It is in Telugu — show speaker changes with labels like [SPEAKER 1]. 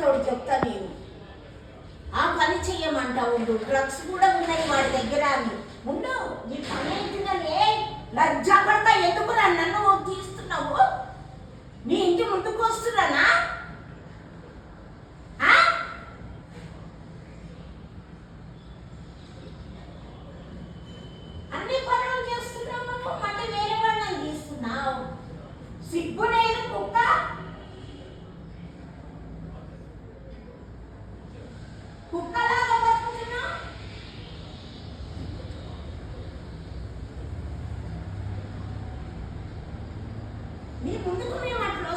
[SPEAKER 1] మహేందర్ చెప్తా నేను. ఆ పని చెయ్యమంటా ఉండు. డ్రగ్స్ కూడా ఉన్నాయి వాడి దగ్గర అని. ఉండు నీ పని అవుతుందని లజ్జాపడతా ఎందుకు నన్ను తీస్తున్నావు? నీ ఇంటి ముందుకు వస్తున్నానా? అన్ని పనులు చేస్తున్నావు మళ్ళీ వేరే వాళ్ళని తీస్తున్నావు సిగ్గు నేను కుక్క. నీ ముందుకు మేము అట్లా